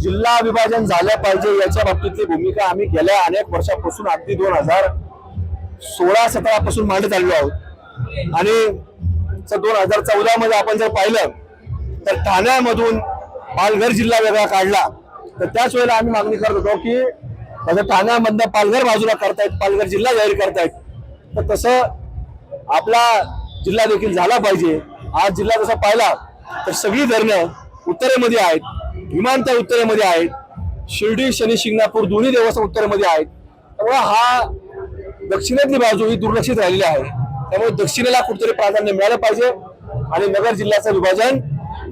जिल्हा विभाजन झालं पाहिजे याच्या बाबतीतली भूमिका आम्ही गेल्या अनेक वर्षापासून अगदी दोन हजार सोळा सतरा पासून मांडत आलेलो आहोत. आणि दोन हजार चौदा मध्ये आपण जर पाहिलं तर ठाण्यामधून पालघर जिल्हा वेगळा काढला. तर त्याच वेळेला आम्ही मागणी करत होतो की माझ्या ठाण्यामधनं पालघर बाजूला करतायत पालघर जिल्हा जाहीर करतायत. तर तसं आपला जिल्हा देखील झाला पाहिजे. आज जिल्हा जसा पाहिला तर सगळी धरणं उत्तरेमध्ये आहेत. विमानतळ उत्तरेमध्ये आहेत. शिर्डी शनी शिंगणापूर दोन्ही देवस्थान उत्तरेमध्ये आहेत. त्यामुळे हा दक्षिणेतली बाजू ही दुर्लक्षित राहिलेली आहे. त्यामुळे दक्षिणेला कुठेतरी प्राधान्य मिळालं पाहिजे आणि नगर जिल्ह्याचं विभाजन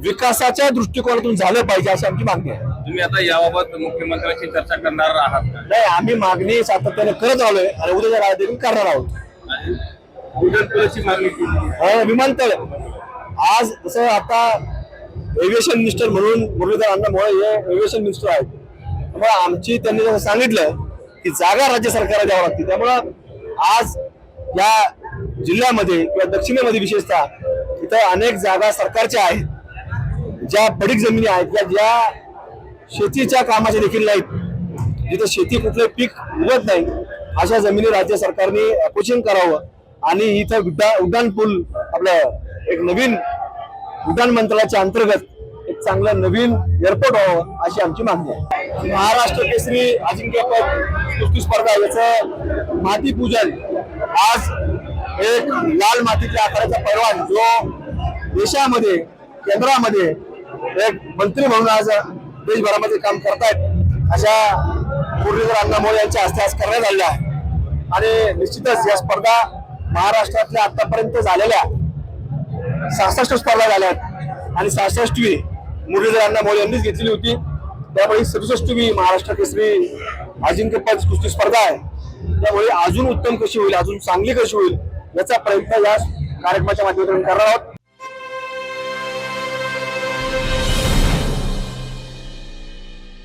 विकासाच्या दृष्टिकोनातून झालं पाहिजे अशी आमची मागणी आहे. तुम्ही आता याबाबत मुख्यमंत्र्यांशी चर्चा करणार आहात नाही आम्ही मागणी सातत्याने करत आलोय आणि उद्या जर देखील करणार आहोत. विमानतळ. आज जसं आता एव्हिएशन मिनिस्टर म्हणून मुरलीधर अण्णामुळे हे एव्हिएशन मिनिस्टर आहेत. त्यामुळे आमची त्यांनी जसं सांगितलं की जागा राज्य सरकारला द्यावं लागते. त्यामुळं आज या जिल्ह्यामध्ये किंवा दक्षिणेमध्ये विशेषतः इथं अनेक जागा सरकारच्या आहेत. ज्या पडीक जमिनी आहेत त्या ज्या शेतीच्या कामाच्या देखील नाहीत. जिथे शेती कुठले पीक उगत नाही अशा जमिनी राज्य सरकारने अपोचिंग करावं आणि इथं उड्डा उड्डाण पूल आपलं एक नवीन उड्डाण मंत्रालयाच्या अंतर्गत एक चांगलं नवीन एअरपोर्ट व्हावं अशी आमची मागणी आहे. महाराष्ट्र केसरी अजिंक्यपद कुस्ती स्पर्धा याचं माती पूजन. आज एक लाल मातीच्या आकाराचा परवान जो देशामध्ये केंद्रामध्ये एक मंत्री म्हणून आज देशभरामध्ये काम करतायत अशा मुरलीधर अण्णामोळे यांच्या हस्ते आज करण्यात आलेल्या आहे. आणि निश्चितच या स्पर्धा महाराष्ट्रातल्या आतापर्यंत झालेल्या सहासष्ट स्पर्धा झाल्या आहेत आणि सहासष्टवी मुरलीधर मोळे यांनीच घेतलेली होती. त्यामुळे सदुसष्टवी महाराष्ट्र केसरी अजिंक्यपद कुस्ती स्पर्धा आहे. त्यामुळे अजून उत्तम कशी होईल अजून चांगली कशी होईल याचा प्रयत्न या कार्यक्रमाच्या माध्यमातून करणार आहोत.